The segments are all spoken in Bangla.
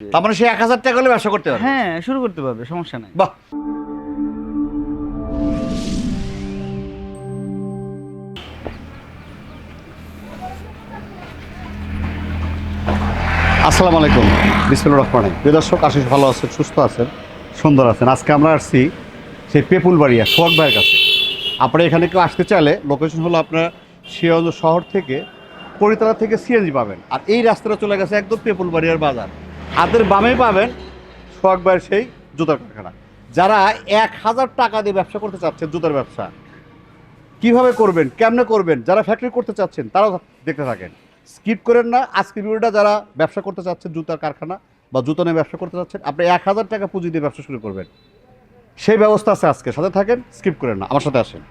তার মানে সে এক হাজার টাকা হলে ব্যবসা করতে পারবে? হ্যাঁ শুরু করতে পারবে সমস্যা নাই। বাহ। আসসালামু আলাইকুম। বিসমুল্লাহ রহমানি প্রিয় দর্শক আশিস ভালো আছেন সুস্থ আছেন সুন্দর আছেন। আজকে আমরা আসছি সেই পেপুল বাড়িয়া সোহাগ ভাইয়ের কাছে। আপনারা এখানে কেউ আসতে চাইলে লোকেশন হলো আপনার শিয়াগঞ্জ শহর থেকে করিতলা থেকে সিএনজি পাবেন। আর এই রাস্তাটা চলে গেছে একদম পেপুল বাড়িয়ার বাজার। হাতের বামেই পাবেন সোহাগ সেই জুতার কারখানা। যারা এক হাজার টাকা দিয়ে ব্যবসা করতে চাচ্ছেন জুতার ব্যবসা, কীভাবে করবেন, কেমনে করবেন, যারা ফ্যাক্টরি করতে চাচ্ছেন, তারাও দেখতে থাকেন। স্কিপ করেন না, আজকের ভিডিওটা যারা ব্যবসা করতে চাচ্ছেন জুতার কারখানা বা জুতো নিয়ে ব্যবসা করতে চাচ্ছেন, আপনি এক হাজার টাকা পুঁজি দিয়ে ব্যবসা শুরু করবেন। সেই ব্যবস্থা আছে আজকে, সাথে থাকেন স্কিপ করেন না, আমার সাথে আসেন।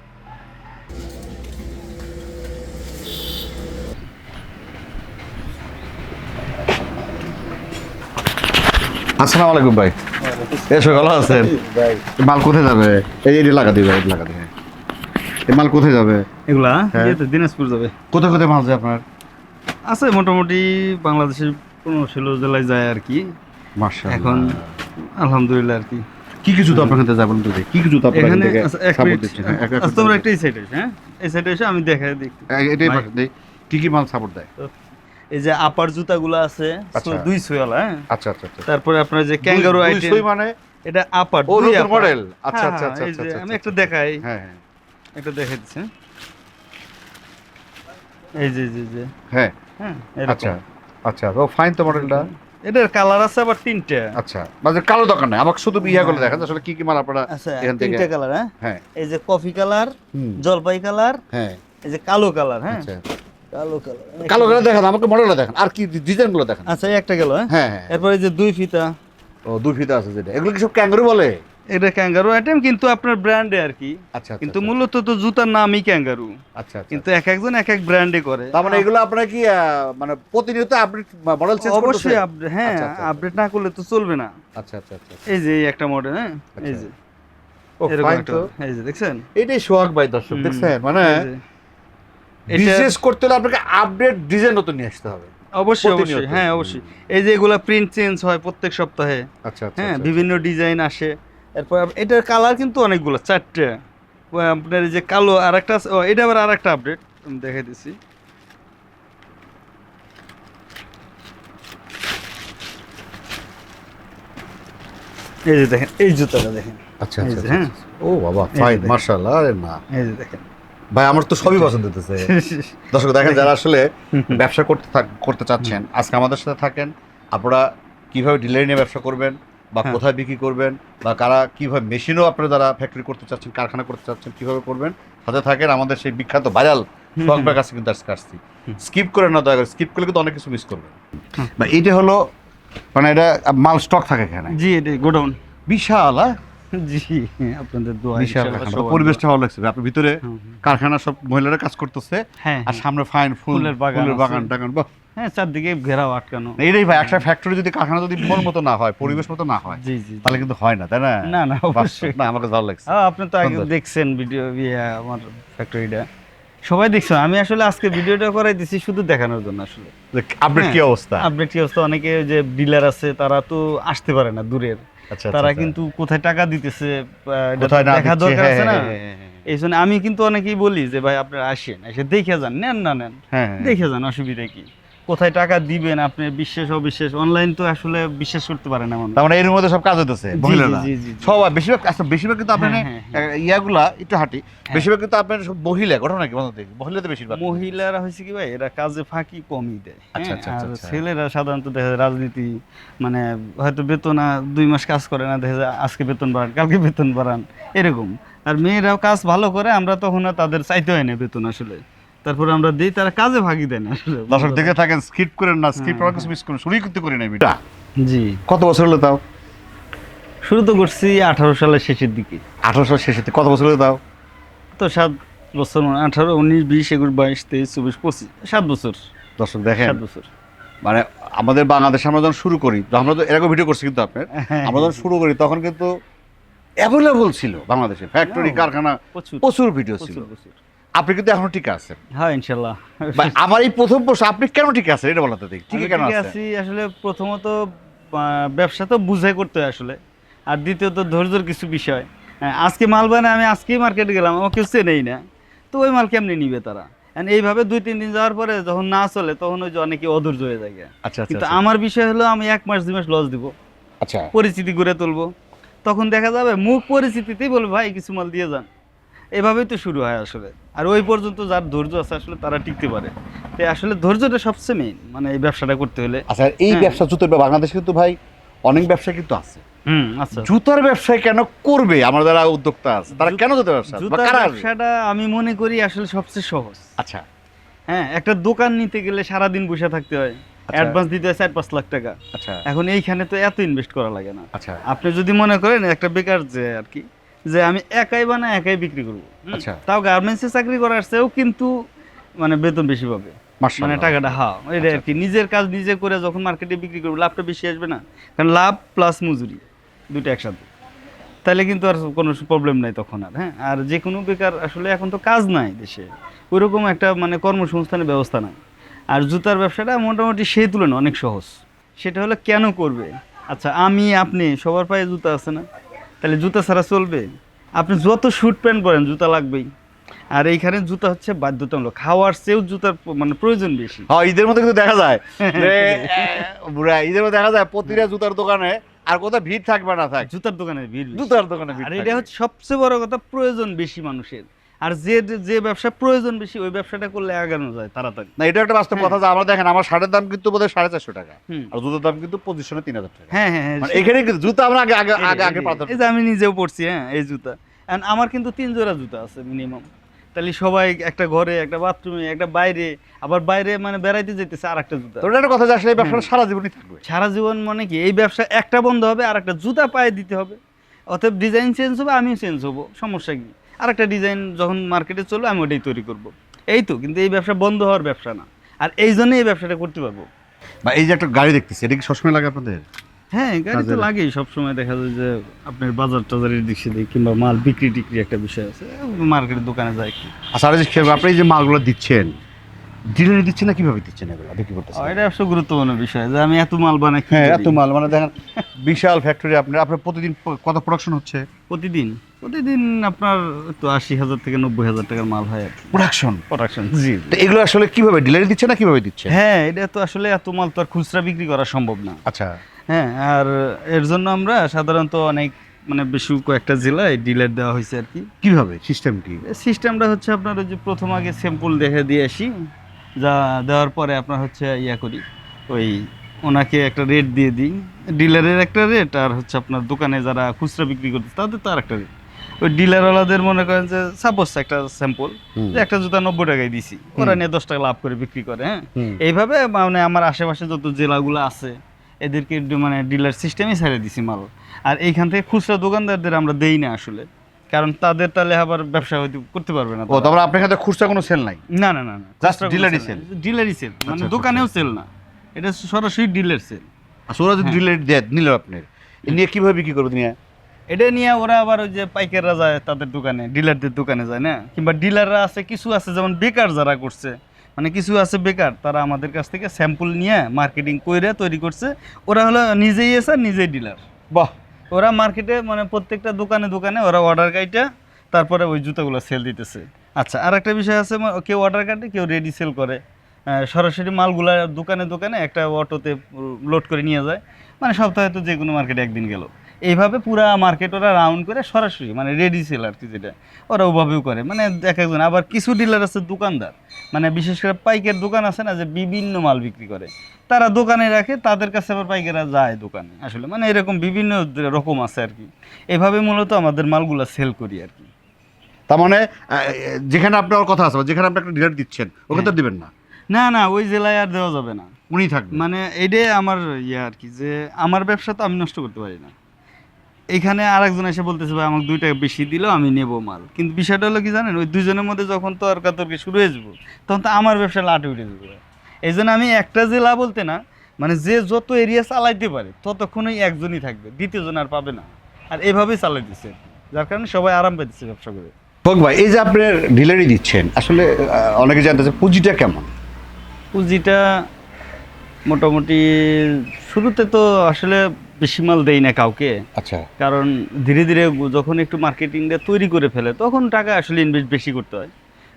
আসসালামু আলাইকুম ভাই। এসো ভালো আছেন? মাল কোথায় যাবে? এই এটি লাগা দিবে এটি লাগা দিবে এই মাল কোথায় যাবে? এগুলা? হ্যাঁ। দিনাজপুর যাবে। কোথায় কোথায় মাল যায় আপনার? আছে মোটামুটি বাংলাদেশের পনেরো ষোলো জেলায় যায় আর কি। এখন আলহামদুলিল্লাহ আর কি। কি কি জুতো আপনার কাছে যাবেন তো কি কি জুতো আপনার এখানে আচ্ছা, হ্যাঁ? আচ্ছা, তোমরা একটা এই সাইডে হ্যাঁ? এই সাইডে এসে আমি দেখাই দেখি এটাই। দেই। কি কি মাল সাপোর্ট দেয়? এই যে আপার জুতাগুলো আছে আচ্ছা। দুই সুয়ালা হ্যাঁ? আচ্ছা আচ্ছা আচ্ছা। তারপরে আপনার যে ক্যাঙ্গারু আইটেম মানে? এটা আপার ও নতুন মডেল আচ্ছা হ্যাঁ, আচ্ছা হ্যাঁ, আচ্ছা আচ্ছা আমি। একটা দেখাই। হ্যাঁ হ্যাঁ। একটা দেখাই দিচ্ছি। এই যে যে যে। হ্যাঁ। হ্যাঁ আচ্ছা আচ্ছা ও ফাইন তো মডেলটা এটার কালার আছে আবার তিনটা। আচ্ছা মানে কালো দোকান নাই। আমাকে শুধু ইয়া করে দেখেন আসলে কি কি মাল আপনারা এখান থেকে তিনটা কালার হ্যাঁ? হ্যাঁ। এই যে কফি কালার জলপাই কালার হ্যাঁ। এই যে কালো কালার হ্যাঁ? কালো কালো। দেখেন আমাকে মডেলটা দেখেন। আর কি ডিজাইনগুলো দেখেন। আচ্ছা একটা গেল হ্যাঁ? হ্যাঁ হ্যাঁ। এরপরে এই যে দুই ফিতা। ও দুই ফিতা আছে যেটা। এগুলো কি সব ক্যাঙ্গারু বলে? এটা ক্যাঙ্গারু আইটেম কিন্তু আপনার ব্র্যান্ডে আর কি। আচ্ছা আচ্ছা, কিন্তু আচ্ছা, মূলত তো জুতার নামই ক্যাঙ্গারু। আচ্ছা আচ্ছা কিন্তু এক একজন এক এক ব্র্যান্ডে করে। তার মানে এগুলো আপনারা কি মানে প্রতিনিয়ত আপডেট মডেল চেঞ্জ অবশ্যই আপডেট হ্যাঁ আপডেট না করলে তো চলবে না। আচ্ছা আচ্ছা আচ্ছা এই যে একটা মডেল হ্যাঁ? এই। যে। ও এরকম একটা এই যে দেখছেন? এটাই সোহাগ ভাই দর্শক দেখছেন? মানে বিজনেস করতে হলে আপনাকে আপডেট ডিজাইন নতুন নিয়ে আসতে হবে। অবশ্যই অবশ্যই হ্যাঁ অবশ্যই। এই যে এগুলা প্রিন্ট চেঞ্জ হয় প্রত্যেক সপ্তাহে আচ্ছা আচ্ছা হ্যাঁ আচ্ছা, বিভিন্ন ডিজাইন আসে। এরপর এটার কালার কিন্তু অনেকগুলো চারটে। আপনার এই যে কালো আর একটা এটা আবার আর একটা আপডেট আমি দেখাই দিচ্ছি এই যে দেখেন এই জুতাটা দেখেন। আচ্ছা হ্যাঁ। আচ্ছা। ও বাবা ফাইন। মার্শাল্লাহ আরে না। এই যে দেখেন। ভাই আমার তো সবই পছন্দ হতেছে দর্শক দেখেন যারা আসলে ব্যবসা করতে করতে চাচ্ছেন আজকে আমাদের সাথে থাকেন আপনারা কীভাবে ডিলারি নিয়ে ব্যবসা করবেন বা হ্যাঁ। কোথায় বিক্রি করবেন বা কারা কীভাবে মেশিনও আপনারা যারা ফ্যাক্টরি করতে চাচ্ছেন কারখানা করতে চাচ্ছেন কীভাবে করবেন সাথে থাকেন আমাদের সেই বিখ্যাত ভাইরাল সোহাগবার কাছে কিন্তু আজকে আসছি। স্কিপ করে না দয়া করে স্কিপ করলে কিন্তু অনেক কিছু মিস করবেন। বা এইটা হলো মানে এটা মাল স্টক থাকে এখানে। জি এটা গোডাউন বিশাল হ্যাঁ? জি আপনাদের দোয়া ইনশাআল্লাহ পরিবেশটা ভালো লাগছে। আপনার ভিতরে দোয়া। হুম, হুম। কারখানা সব মহিলারা কাজ করতেছে হ্যাঁ আর সামনে ফাইন ফুলের বাগান ফুলের বাগান টাগান বাহ। হ্যাঁ চারদিকে ঘেরাও আটকানো। এইটাই ভাই একটা ফ্যাক্টরি যদি কারখানা যদি মন মতো না হয় পরিবেশ মতো না হয় জি। তাহলে কিন্তু হয় না তাই না? না না অবশ্যই। না আমাকে ভালো লাগছে। হ্যাঁ, আপনি তো আগে দেখছেন ভিডিও ইয়ে আমার ফ্যাক্টরিটা সবাই দেখছ আমি আসলে আজকে ভিডিওটা করাই দিছি শুধু দেখানোর জন্য আসলে। আপডেট কি হ্যাঁ, অবস্থা? আপডেট কি অবস্থা? অনেকে যে ডিলার আছে তারা তো আসতে পারে না দূরের। আচ্ছা তারা আচ্ছা, কিন্তু কোথায় টাকা দিতেছে দেখা দরকার হ্যাঁ, আছে না? হ্যাঁ, এই জন্য আমি কিন্তু অনেকেই বলি যে ভাই আপনারা আসেন এসে দেখে যান নেন না নেন। দেখে যান অসুবিধা কি? কোথায় টাকা দিবেন আপনি বিশ্বাস অবিশ্বাস অনলাইন তো আসলে বিশ্বাস করতে পারেন এমন তার মানে এর মধ্যে সব কাজ হইতেছে জি, মহিলারা। সবাই বেশিরভাগ আচ্ছা বেশিরভাগ কিন্তু আপনার হ্যাঁ, হ্যাঁ, ইয়াগুলা একটু হাঁটি বেশিরভাগ কিন্তু আপনার সব মহিলা ঘটনা কি বলতে? মহিলাদের বেশিরভাগ। মহিলারা হয়েছে কি ভাই এরা কাজে ফাঁকি কমই দেয়। আচ্ছা, হ্যাঁ, আচ্ছা, আর আচ্ছা, আচ্ছা। ছেলেরা সাধারণত দেখা যায় রাজনীতি মানে হয়তো বেতন দুই মাস কাজ করে না দেখা যায় আজকে বেতন বাড়ান কালকে বেতন বাড়ান এরকম। আর মেয়েরাও কাজ ভালো করে আমরা তখন তাদের চাইতে হয় না বেতন আসলে। তারপরে আমরা দিই তারা কাজে ফাঁকি দেন আসলে দর্শক দেখে থাকেন স্কিপ করেন না স্কিপ হ্যাঁ, করার কিছু মিস করেন শুরুই করতে করি না এটা জি। কত বছর হলো তাও? শুরু তো করছি আঠারো সালের শেষের দিকে। আঠারোশো শেষে কত বছর হলো তাও? তো সাত বছর আঠারো উনিশ বিশ একুশ বাইশ তেইশ চব্বিশ পঁচিশ সাত বছর। দর্শক দেখেন। সাত বছর। মানে আমাদের বাংলাদেশে আমরা যখন শুরু করি তো আমরা তো এরকম ভিডিও করছি কিন্তু আপনার হ্যাঁ, আমরা যখন শুরু করি তখন কিন্তু অ্যাভেলেবল ছিল বাংলাদেশে। ফ্যাক্টরি হ্যাঁ। কারখানা প্রচুর। প্রচুর ভিডিও ছিল। প্রচুর। আপনি কিন্তু এখনও ঠিক আছেন। হ্যাঁ ইনশাল্লাহ। ভাই, আমার এই প্রথম প্রশ্ন আপনি কেন ঠিক আছেন? এটা বলাতে দেখি ঠিক কেন আছি আসলে প্রথমত ব্যবসা তো বুঝে করতে হয় আসলে। আর দ্বিতীয়ত ধৈর্যর কিছু বিষয়। হ্যাঁ, আজকে মাল বানায় আমি আজকেই মার্কেটে গেলাম আমার কেউ চেনেই না। তো ওই মাল কেমনি নিবে তারা? এইভাবে দুই তিন দিন যাওয়ার পরে যখন না চলে তখন ওই যে অনেকে অধৈর্য হয়ে যায় আচ্ছা কিন্তু আমার বিষয় হলো আমি এক মাস দুই মাস লস দিব। আচ্ছা। পরিচিতি গড়ে তুলবো। তখন দেখা যাবে মুখ পরিচিতিতেই বলবে ভাই কিছু মাল দিয়ে যান। এভাবেই তো শুরু হয় আসলে। আর ওই পর্যন্ত যার ধৈর্য আছে আসলে তারা টিকতে পারে। তো আসলে ধৈর্যটা সবচেয়ে মেইন মানে এই ব্যবসাটা করতে হলে। আচ্ছা এই হ্যাঁ। ব্যবসা জুতোর ব্যবসা বাংলাদেশে কিন্তু ভাই অনেক ব্যবসা কিন্তু আছে। আচ্ছা জুতার ব্যবসায় কেন করবে? আমার যারা উদ্যোক্তা আছে তারা কেন জুতার ব্যবসা জুতার ব্যবসাটা আমি মনে করি আসলে সবচেয়ে সহজ। আচ্ছা। হ্যাঁ একটা দোকান নিতে গেলে সারাদিন বসে থাকতে হয়। অ্যাডভান্স দিতে হয় চার পাঁচ লাখ টাকা। আচ্ছা। এখন এইখানে তো এত ইনভেস্ট করা লাগে না। আচ্ছা। আপনি যদি মনে করেন একটা বেকার যে আর কি যে আমি একাই বানাই একাই বিক্রি করব। আচ্ছা। তাও গার্মেন্টসে চাকরি করার চেয়েও কিন্তু মানে বেতন বেশি পাবে। মানে টাকাটা হা এটা আচ্ছা। আর কি নিজের কাজ নিজে করে যখন মার্কেটে বিক্রি করব লাভটা বেশি আসবে না। কারণ লাভ প্লাস মজুরি দুটো একসাথে। তাহলে কিন্তু আর কোনো প্রবলেম নাই তখন আর হ্যাঁ? আর যে কোনো বেকার আসলে এখন তো কাজ নাই দেশে। ওইরকম একটা মানে কর্মসংস্থানের ব্যবস্থা নাই। আর জুতার ব্যবসাটা মোটামুটি সেই তুলনায় অনেক সহজ। সেটা হলো কেন করবে? আচ্ছা আমি আপনি সবার পায়ে জুতা আছে না? তাহলে জুতা ছাড়া চলবে? আপনি যত শ্যুট প্যান্ট পরেন জুতা লাগবেই। আর এইখানে জুতা হচ্ছে বাধ্যতামূলক। খাওয়ার চেয়েও জুতার মানে প্রয়োজন বেশি। হ্যাঁ ঈদের মধ্যে কিন্তু দেখা যায়। যে ঈদের মধ্যে দেখা যায় প্রতিটা জুতার দোকানে আর কোথাও ভিড় থাকবে না থাক। জুতার দোকানে ভিড় জুতার দোকানে ভিড় আর এটা হচ্ছে সবচেয়ে বড় কথা প্রয়োজন বেশি মানুষের। আর যে যে ব্যবসা প্রয়োজন বেশি ওই ব্যবসাটা করলে আগানো যায় তাড়াতাড়ি। না এটা একটা বাস্তব কথা যে আমরা দেখেন আমার শার্টের দাম কিন্তু বোধহয় সাড়ে চারশো টাকা আর জুতার দাম কিন্তু পজিশনে তিন হাজার টাকা। হ্যাঁ হ্যাঁ হ্যাঁ মানে এখানে কিন্তু জুতা আমরা আগে আগে আগে আগে এই যে- এই যে আমি নিজেও পড়ছি হ্যাঁ এই জুতা। And আমার কিন্তু তিন জোড়া জুতা আছে মিনিমাম তাহলে সবাই একটা ঘরে একটা বাথরুমে একটা বাইরে আবার বাইরে মানে বেড়াইতে যেতেছে আর একটা জুতা। তো এটা একটা কথা যে আসলে এই ব্যবসাটা সারা জীবনই থাকবে। সারা জীবন মানে কি এই ব্যবসা একটা বন্ধ হবে আর একটা জুতা পায়ে দিতে হবে। অতএব ডিজাইন চেঞ্জ হবে আমিও চেঞ্জ হব সমস্যা কি? আর একটা ডিজাইন যখন মার্কেটে চলবে আমি ওটাই তৈরি করব। এই তো কিন্তু এই ব্যবসা বন্ধ হওয়ার ব্যবসা না। আর এই জন্য এই ব্যবসাটা করতে পারব। বা এই যে একটা গাড়ি দেখতেছি এটা কি সবসময় লাগে আপনাদের? হ্যাঁ গাড়ি তো লাগেই সবসময় দেখা যায় যে আপনার বাজার টাজারের দিক সেদিক কিংবা মাল বিক্রি টিক্রি একটা বিষয় আছে মার্কেটের দোকানে যায় কি। আচ্ছা আর আপনি এই যে মালগুলো দিচ্ছেন ডিলারে দিচ্ছেন না কীভাবে দিচ্ছেন এগুলো? বিক্রি করতেছেন এটা একটা গুরুত্বপূর্ণ বিষয় যে আমি এত মাল বানাই হ্যাঁ এত মাল মানে দেখেন বিশাল ফ্যাক্টরি আপনার আপনার প্রতিদিন কত প্রোডাকশন হচ্ছে? প্রতিদিন প্রতিদিন আপনার তো আশি হাজার থেকে নব্বই হাজার টাকার মাল হয় প্রোডাকশন প্রোডাকশন জি। তো এগুলো আসলে কীভাবে ডিলারে দিচ্ছেন না কীভাবে দিচ্ছেন হ্যাঁ এটা তো আসলে এত মাল তো আর খুচরা বিক্রি করা সম্ভব না। আচ্ছা। হ্যাঁ আর এর জন্য আমরা সাধারণত অনেক মানে বেশি কয়েকটা জেলায় ডিলার দেওয়া হয়েছে আর কি। কীভাবে? সিস্টেম কি? সিস্টেমটা হচ্ছে আপনার ওই যে প্রথম আগে স্যাম্পল দেখে দিয়ে আসি। যা দেওয়ার পরে আপনার হচ্ছে ইয়া করি ওই ওনাকে একটা রেট দিয়ে দিই। ডিলারের একটা রেট আর হচ্ছে আপনার দোকানে যারা খুচরা বিক্রি করতে তাদের তো আর একটা রেট ওই ডিলারওয়ালাদের মনে করেন যে সাপোজ একটা স্যাম্পল যে একটা জুতা নব্বই টাকায় দিছি ওরা নিয়ে দশ টাকা লাভ করে বিক্রি করে হ্যাঁ? এইভাবে মানে আমার আশেপাশে যত জেলাগুলো আছে এদেরকে মানে ডিলার সিস্টেমই ছেড়ে দিছি মাল। আর এইখান থেকে খুচরা দোকানদারদের আমরা দেই না আসলে। কারণ তাদের তাহলে আবার ব্যবসা হয়তো করতে পারবে না ও তারপরে আপনার কাছে খুচরা কোনো সেল নাই? না না না না Just dealer-ই sell? ডিলারই সেল মানে আচ্ছা, দোকানেও সেল না। এটা সরাসরি ডিলার সেল আচ্ছা ওরা যদি হ্যাঁ। ডিলার দেয় নিল আপনার। এ নিয়ে কীভাবে বিক্রি করব নিয়ে এটা নিয়ে ওরা আবার ওই যে পাইকাররা যায় তাদের দোকানে ডিলারদের দোকানে যায় না? কিংবা ডিলাররা আছে কিছু আছে যেমন বেকার যারা করছে মানে কিছু আছে বেকার তারা আমাদের কাছ থেকে স্যাম্পল নিয়ে মার্কেটিং করে তৈরি করছে। ওরা হলো নিজেই এসে নিজেই ডিলার বাহ! ওরা মার্কেটে মানে প্রত্যেকটা দোকানে দোকানে ওরা অর্ডার কাইটা, তারপরে ওই জুতাগুলো সেল দিতেছে। আচ্ছা আর একটা বিষয় আছে কেউ অর্ডার কাটে, কেউ রেডি সেল করে। সরাসরি মালগুলা দোকানে দোকানে একটা অটোতে লোড করে নিয়ে যায়। মানে সপ্তাহে তো যে কোনো মার্কেটে একদিন গেল। এইভাবে পুরা মার্কেট ওরা রাউন্ড করে সরাসরি মানে রেডি সেল আর কি যেটা ওরা ওভাবেও করে। মানে এক একজন আবার কিছু ডিলার আছে দোকানদার মানে বিশেষ করে পাইকের দোকান আছে না যে বিভিন্ন মাল বিক্রি করে তারা দোকানে রাখে তাদের কাছে আবার পাইকাররা যায় দোকানে আসলে। মানে এরকম বিভিন্ন রকম আছে আর কি। এভাবে মূলত আমাদের মালগুলা সেল করি আর কি। তার মানে যেখানে আপনার কথা আছে যেখানে আপনি একটা ডিলার দিচ্ছেন ওখানে তো দিবেন না? না না ওই জেলায় আর দেওয়া যাবে না। উনি থাকবেন। মানে এটাই আমার ইয়ে আর কি যে আমার ব্যবসা তো আমি নষ্ট করতে পারি না। এখানে আরেকজন এসে বলতেছে ভাই আমাকে দুই টাকা বেশি দিলেও আমি নেব মাল। কিন্তু বিষয়টা হলো কি জানেন ওই দুজনের মধ্যে যখন তর্কাতর্কি শুরু হয়ে যাব তখন তো আমার ব্যবসা লাটে উঠে যাবে। এই জন্য আমি একটা জেলা বলতে না মানে যে যত এরিয়া চালাইতে পারে ততক্ষণই একজনই থাকবে দ্বিতীয়জন আর পাবে না। আর এভাবেই চালাইতেছে। যার কারণে সবাই আরাম পেতেছে ব্যবসা করে। হোক ভাই এই যে আপনার ডিলারই দিচ্ছেন আসলে অনেকে জানতে চায় পুঁজিটা কেমন? পুঁজিটা মোটামুটি শুরুতে তো আসলে বেশি মাল দেই না কাউকে। আচ্ছা। কারণ ধীরে ধীরে যখন একটু মার্কেটিংটা তৈরি করে ফেলে তখন টাকা আসলে ইনভেস্ট বেশি করতে হয়।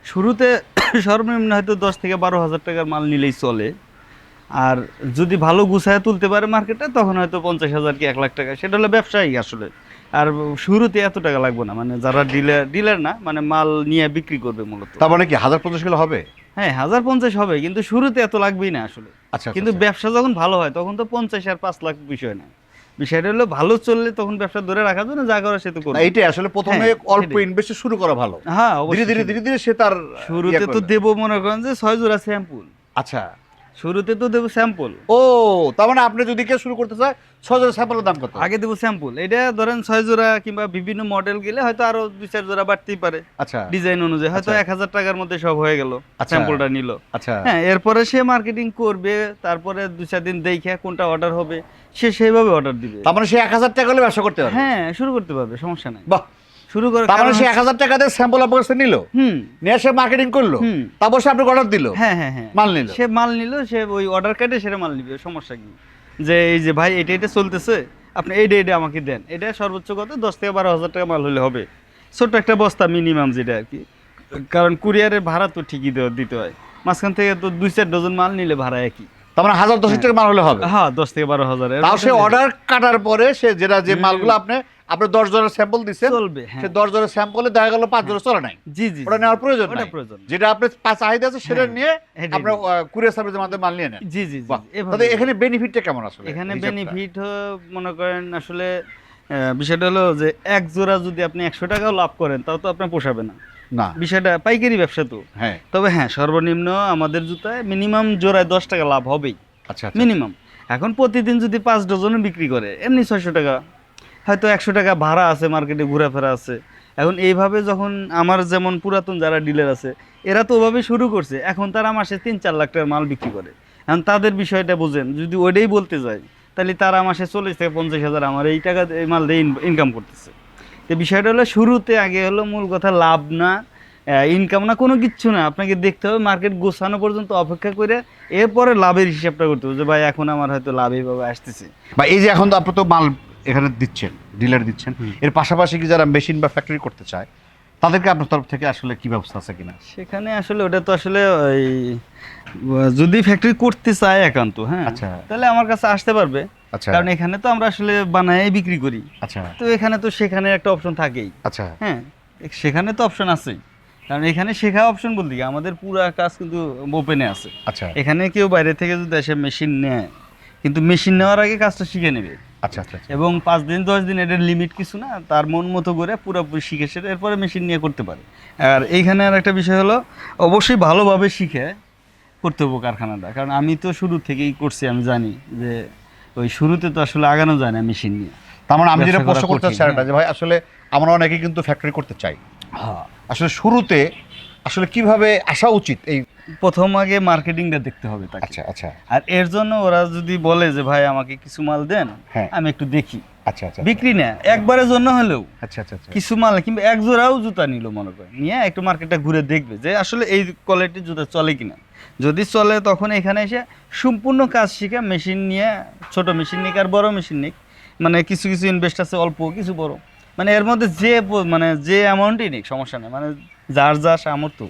শুরুতে সর্বনিম্ন হয়তো দশ থেকে বারো হাজার টাকার মাল নিলেই চলে। আর যদি ভালো গুছায় তুলতে পারে মার্কেটে তখন হয়তো পঞ্চাশ হাজার কি এক লাখ টাকা। সেটা হলো ব্যবসায়ী আসলে। আর শুরুতে এত টাকা লাগবে না। মানে যারা ডিলার ডিলার না মানে মাল নিয়ে বিক্রি করবে মূলত। তার মানে কি হাজার পঞ্চাশ কিলো হবে? হ্যাঁ হাজার পঞ্চাশ হবে। কিন্তু শুরুতে এত লাগবেই না আসলে। আচ্ছা কিন্তু ব্যবসা যখন ভালো হয় তখন তো পঞ্চাশ আর পাঁচ লাখ বিষয় না। বিষয়টা হলো ভালো চললে তখন ব্যবসা ধরে রাখার জন্য যা করা সে তো করবে। এইটাই আসলে প্রথমে হ্যাঁ, অল্প ইনভেস্ট শুরু করা ভালো। হ্যাঁ ধীরে ধীরে ধীরে ধীরে সে তার শুরুতে ইয়ে তো দেব দেবো মনে করেন যে ছয় জোড়া স্যাম্পল আচ্ছা। শুরুতে তো দেবো স্যাম্পল ও তার মানে আপনি যদি কেউ শুরু করতে চায় ছয় হাজার স্যাম্পলের দাম কত? আগে দেবো স্যাম্পল এটা ধরেন ছয় জোড়া কিংবা বিভিন্ন মডেল গেলে হয়তো আরও দুই চার জোড়া বাড়তেই পারে। আচ্ছা। ডিজাইন অনুযায়ী। হয়তো আচ্ছা। এক হাজার টাকার মধ্যে সব হয়ে গেল আচ্ছা। স্যাম্পলটা নিল। আচ্ছা। হ্যাঁ এরপরে সে মার্কেটিং করবে তারপরে দু চার দিন দেখে কোনটা অর্ডার হবে সে সেইভাবে অর্ডার দিবে। তার মানে সে এক হাজার টাকা হলে ব্যবসা করতে পারবে? হ্যাঁ শুরু করতে পারবে সমস্যা নাই। বাহ শুরু করে তার মানে সে এক হাজার টাকা দিয়ে স্যাম্পল আপনার কাছে নিল। হুম। নিয়ে সে মার্কেটিং করল। তারপর সে আপনাকে অর্ডার দিল। হ্যাঁ হ্যাঁ হ্যাঁ। মাল নিল। সে মাল নিল সে ওই অর্ডার সেটা মাল নিবে সমস্যা কি? যে এই যে ভাই এটা এটা চলতেছে আপনি এইটা এটা আমাকে দেন। এটা সর্বোচ্চ কত? দশ থেকে বারো হাজার টাকা মাল হলে হবে। ছোট্ট একটা বস্তা মিনিমাম যেটা আর কি। কারণ কুরিয়ারের ভাড়া তো ঠিকই দিতে হয়। মাঝখান থেকে তো দুই চার ডজন মাল নিলে ভাড়া একই। তার মানে হাজার দশ টাকা মাল হলে হবে। হ্যাঁ দশ থেকে বারো হাজার। তাও সে অর্ডার কাটার পরে সে যেটা যে মালগুলো আপনি আপনি দশ জনের স্যাম্পল দিচ্ছেন চলবে হ্যাঁ। সে দশ জনের স্যাম্পলে দেখা গেল পাঁচ জনের চলে নাই। জি জি ওটা নেওয়ার প্রয়োজন ওটা প্রয়োজন। যেটা আপনি পাঁচ চাহিদা আছে সেটা হ্যাঁ, নিয়ে আপনার কুরিয়ার সার্ভিসের মাধ্যমে মাল নিয়ে নেন। জি জি তাহলে এখানে বেনিফিটটা কেমন আসলে? এখানে বেনিফিট মনে করেন আসলে বিষয়টা হলো যে এক জোড়া যদি আপনি একশো টাকাও লাভ করেন তাও তো আপনার পোষাবে না। না। বিষয়টা পাইকারি ব্যবসা তো। হ্যাঁ। তবে হ্যাঁ সর্বনিম্ন আমাদের জুতায় মিনিমাম জোড়ায় দশ টাকা লাভ হবেই। আচ্ছা আচ্ছা। মিনিমাম। এখন প্রতিদিন যদি পাঁচ বিক্রি করে এমনি ছয়শো টাকা। হয়তো একশো টাকা ভাড়া আছে মার্কেটে ঘোরাফেরা আছে। এখন এইভাবে যখন আমার যেমন পুরাতন যারা ডিলার আছে এরা তো ওভাবে শুরু করছে। এখন তারা মাসে তিন চার লাখ টাকার মাল বিক্রি করে। এখন তাদের বিষয়টা বুঝেন যদি ওইটাই বলতে যায় তাহলে তারা মাসে চল্লিশ থেকে পঞ্চাশ হাজার আমার এই টাকা এই মাল দিয়ে ইনকাম করতেছে। তো বিষয়টা হলো শুরুতে আগে হলো মূল কথা লাভ না ইনকাম না কোনো কিচ্ছু না। আপনাকে দেখতে হবে মার্কেট গোছানো পর্যন্ত অপেক্ষা করে এরপরে লাভের হিসাবটা করতে হবে যে ভাই এখন আমার হয়তো লাভ এইভাবে আসতেছে। বা এই যে এখন তো আপনি তো মাল এখানে দিচ্ছেন ডিলার দিচ্ছেন। এর পাশাপাশি কি যারা মেশিন বা ফ্যাক্টরি করতে চায় তাদেরকে আপনার তরফ থেকে আসলে কি ব্যবস্থা আছে কিনা? সেখানে আসলে ওটা তো আসলে ওই যদি ফ্যাক্টরি করতে চায় একান্ত হ্যাঁ আচ্ছা। তাহলে আমার কাছে আসতে পারবে। কারণ এখানে তো আমরা আসলে বানায় বিক্রি করি। আচ্ছা। তো এখানে তো সেখানে একটা অপশন থাকেই। আচ্ছা। হ্যাঁ সেখানে তো অপশন আছেই। কারণ এখানে শেখা অপশন বলতে কি আমাদের পুরো কাজ কিন্তু ওপেনে আছে। আচ্ছা। এখানে কেউ বাইরে থেকে যদি এসে মেশিন নেয় কিন্তু মেশিন নেওয়ার আগে কাজটা শিখে নেবে। আচ্ছা আচ্ছা আচ্ছা। এবং পাঁচ দিন দশ দিন এটার লিমিট কিছু না তার মন মতো করে পুরোপুরি শিখে সেটা এরপরে মেশিন নিয়ে করতে পারে। আর এইখানে আর একটা বিষয় হলো অবশ্যই ভালোভাবে শিখে করতে হব কারখানাটা। কারণ আমি তো শুরু থেকেই করছি আমি জানি যে ওই শুরুতে তো আসলে আগানো যায় না মেশিন নিয়ে। তার মানে আমি যেটা প্রশ্ন করতে চাই চাচ্ছি যে ভাই আসলে আমরা অনেকে কিন্তু ফ্যাক্টরি করতে চাই। হ্যাঁ। আসলে শুরুতে আসলে কীভাবে আসা উচিত এই? প্রথম আগে মার্কেটিংটা দেখতে হবে তাকে। আচ্ছা আচ্ছা। আর এর জন্য ওরা যদি বলে যে ভাই আমাকে কিছু মাল দেন হ্যাঁ। আমি একটু দেখি। আচ্ছা আচ্ছা বিক্রি না একবারের জন্য হলেও আচ্ছা আচ্ছা আচ্ছা। কিছু মাল কিংবা এক জোড়াও জুতা নিল মনে করে নিয়ে একটু মার্কেটটা ঘুরে দেখবে যে আসলে এই কোয়ালিটির জুতা চলে কিনা। যদি চলে তখন এখানে এসে সম্পূর্ণ কাজ শিখে মেশিন নিয়ে ছোট মেশিন নিক আর বড় মেশিন নিক। মানে কিছু কিছু ইনভেস্ট আছে অল্প কিছু বড়। মানে এর মধ্যে যে মানে যে অ্যামাউন্টই নিক সমস্যা নেই। মানে যার যা সামর্থ্য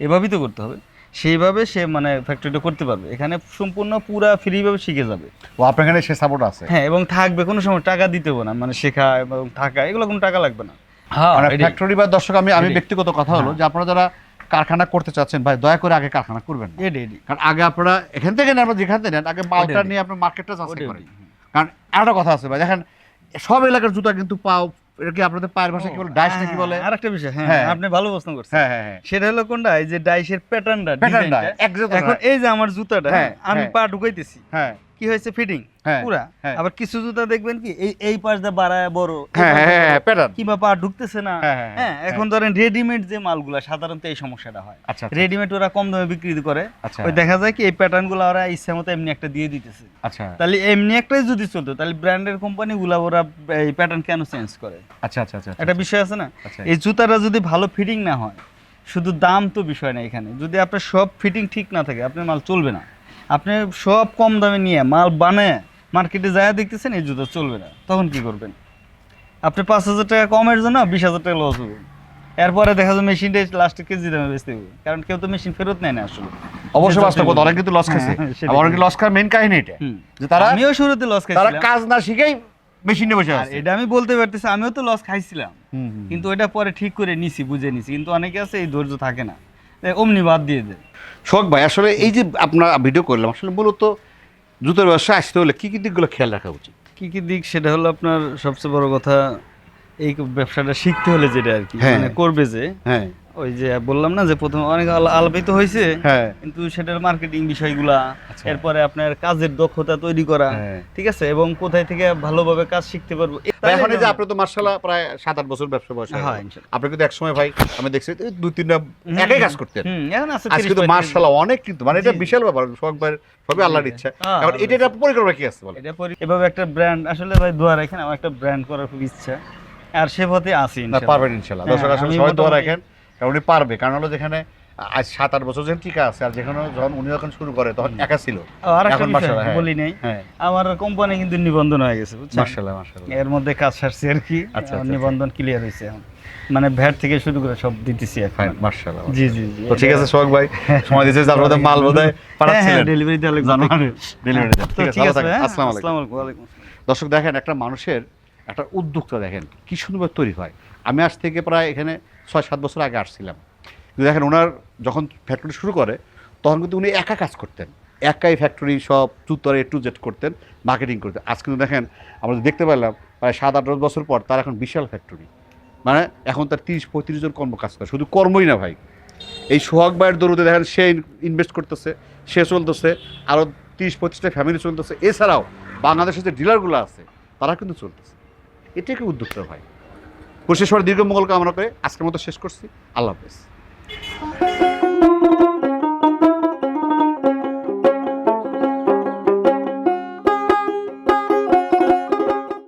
এভাবেই তো করতে হবে। সেইভাবে সে মানে ফ্যাক্টরিটা করতে পারবে। এখানে সম্পূর্ণ পুরা ফ্রিভাবে শিখে যাবে। ও আপনার এখানে সে সাপোর্ট আছে? হ্যাঁ এবং থাকবে কোনো সময় টাকা দিতে হবে না। মানে শেখা এবং থাকা এগুলো কোনো টাকা লাগবে না। হ্যাঁ মানে ফ্যাক্টরি বা দর্শক আমি আমি ব্যক্তিগত কথা হলো হ্যাঁ। যে আপনারা যারা কারখানা করতে চাচ্ছেন ভাই দয়া করে আগে কারখানা করবেন না। এটাই, এটাই। কারণ আগে আপনারা এখান থেকে নেন বা যেখান থেকে নেন আগে মালটা নিয়ে আপনার মার্কেটটা ওটাই, করেন। কারণ একটা কথা আছে ভাই দেখেন সব এলাকার জুতা কিন্তু পাও এটা কি আপনাদের পায়ের ভাষা কি বলে? ডাইস নাকি বলে? আরেকটা বিষয় হ্যাঁ হ্যাঁ। আপনি ভালো প্রশ্ন করছেন। হ্যাঁ হ্যাঁ হ্যাঁ। সেটা হলো কোনটা? এই যে ডাইসের প্যাটার্নটা প্যাটার্নটা এখন এই যে আমার জুতাটা হ্যাঁ, আমি হ্যাঁ। পা ঢুকাইতেছি। হ্যাঁ। কি হয়েছে ফিটিং হ্যাঁ, পুরা? হ্যাঁ। আবার কিছু জুতা দেখবেন কি এই এই পাশ দিয়ে বাড়ায় বড় হ্যাঁ দিয়ে হ্যাঁ প্যাটার্ন কিংবা পা ঢুকতেছে না। হ্যাঁ। এখন ধরেন রেডিমেড যে মালগুলা সাধারণত এই সমস্যাটা হয়। আচ্ছা আচ্ছা, রেডিমেড ওরা কম দামে বিক্রি করে। আচ্ছা। ওই দেখা যায় কি এই প্যাটার্নগুলো ওরা ইচ্ছা মতো এমনি একটা দিয়ে দিতেছে। আচ্ছা। তাহলে এমনি একটাই যদি চলতো তাহলে ব্র্যান্ডের কোম্পানি গুলা ওরা এই প্যাটার্ন কেন চেঞ্জ করে? আচ্ছা আচ্ছা আচ্ছা একটা বিষয় আছে না? আচ্ছা। এই জুতাটা যদি ভালো ফিটিং না হয় শুধু দাম তো বিষয় না এখানে। যদি আপনার সব ফিটিং ঠিক না থাকে আপনার মাল চলবে না। আপনি সব কম দামে নিয়ে মাল বানায় মার্কেটে যায় দেখতেছেন এই জুতো চলবে না। তখন কি করবেন? আপনি পাঁচ হাজার টাকা কমের জন্য বিশ হাজার টাকা লস হবে এরপরে দেখা যায় মেশিনটা লাস্টে কেজি দামে বেচতে হবে। কারণ কেউ তো মেশিন ফেরত নেয় না আসলে। অবশ্যই বাস্তব কথা অনেক কিন্তু লস খাইছে। হ্যাঁ, অনেক লস খাওয়ার মেন কাহিনী এটা। যে তারা আমিও শুরুতে লস তারা কাজ না শিখেই মেশিনে বসে আছে। এটা আমি বলতে পারতেছি আমিও তো লস খাইছিলাম। কিন্তু ওটা পরে ঠিক করে নিছি বুঝে নিছি। কিন্তু অনেকে আছে এই ধৈর্য থাকে না। অমনি বাদ দিয়ে দেয়। শখ ভাই আসলে এই যে আপনার ভিডিও করলাম আসলে মূলত জুতোর ব্যবসা আসতে হলে কী কী দিকগুলো খেয়াল রাখা উচিত? কী কী দিক? সেটা হলো আপনার সবচেয়ে বড় কথা এই ব্যবসাটা শিখতে হলে যেটা আর কি হ্যাঁ। মানে করবে যে হ্যাঁ। ওই যে বললাম না যে প্রথমে অনেক আল- আলবিত হয়েছে হ্যাঁ। কিন্তু সেটার মার্কেটিং বিষয়গুলা আচ্ছা। এরপরে আপনার কাজের দক্ষতা তৈরি করা হ্যাঁ। ঠিক আছে? এবং কোথায় থেকে ভালোভাবে কাজ শিখতে পারব এখন যে আপনি তো মার্শাল্লাহ প্রায় সাত আট বছর ব্যবসা বয়স হ্যাঁ, আপনি কিন্তু এক সময় ভাই আমি দেখছি দুই তিনটা একাই কাজ করতেন। এখন আছে আজকে 30 কিন্তু 35 মার্শাল্লাহ অনেক কিন্তু মানে এটা। বিশাল ব্যাপার শোক সবই আল্লাহর ইচ্ছা। হ্যাঁ, এখন এটা এটা পরিকল্পনা কি আছে বলে এটা এভাবে একটা ব্র্যান্ড আসলে ভাই দোয়া রাখেন আমার একটা ব্র্যান্ড করার খুব ইচ্ছা। আর সে পথে আছি না। পারবেন ইনশাল্লাহ। হ্যাঁ, দর্শক আসলে সবাই দোয়া রাখেন। কারণ উনি পারবে। কারণ হলো যেখানে আজ সাত আট বছর যেখানে টিকা আছে আর যেখানে যখন উনি যখন শুরু করে তখন একা ছিল। এখন হ্যাঁ। বলি নাই। হ্যাঁ। আমার কোম্পানি কিন্তু নিবন্ধন হয়ে গেছে মার্শাল্লাহ মার্শাল্লাহ এর মধ্যে কাজ সারছি আর কি। আচ্ছা, আচ্ছা, নিবন্ধন ক্লিয়ার হয়েছে এখন। মানে ভ্যাট থেকে শুরু করে সব দিতেছি এখন। মার্শাল্লাহ জি জি জি। তো ঠিক আছে সোহাগ ভাই সময় দিয়েছে আপনাদের মাল বোধহয় পাঠাচ্ছিলেন। ডেলিভারি দেওয়া লাগবে। ডেলিভারি ঠিক আছে হ্যাঁ? আসসালামু আলাইকুম। দর্শক দেখেন একটা মানুষের একটা উদ্যোক্তা দেখেন কি সুন্দর তৈরি হয়। আমি আজ থেকে প্রায় এখানে ছয় সাত বছর আগে আসছিলাম। কিন্তু দেখেন ওনার যখন ফ্যাক্টরি শুরু করে, তখন কিন্তু উনি একা কাজ করতেন। একাই ফ্যাক্টরি সব চুত্তর টু জেড করতেন মার্কেটিং করতেন। আজ কিন্তু দেখেন, আমরা দেখতে পেলাম, প্রায় সাত আট দশ বছর পর তার এখন বিশাল ফ্যাক্টরি মানে এখন তার তিরিশ, পঁয়ত্রিশ জন কর্ম কাজ করে, শুধু কর্মই না ভাই। এই সোহাগ ভাইয়ের দরুদে দেখেন সে ইনভেস্ট করতেছে, সে চলতেছে আরও তিরিশ পঁচিশটা ফ্যামিলি চলতেছে। এছাড়াও বাংলাদেশের যে ডিলারগুলো আছে, তারা কিন্তু চলতেছে। এটাকে উদ্যোক্তা ভাই? কুশেশ্বর দীর্ঘ মঙ্গল কামনা করে আজকের মতো শেষ করছি। আল্লাহ হাফেজ।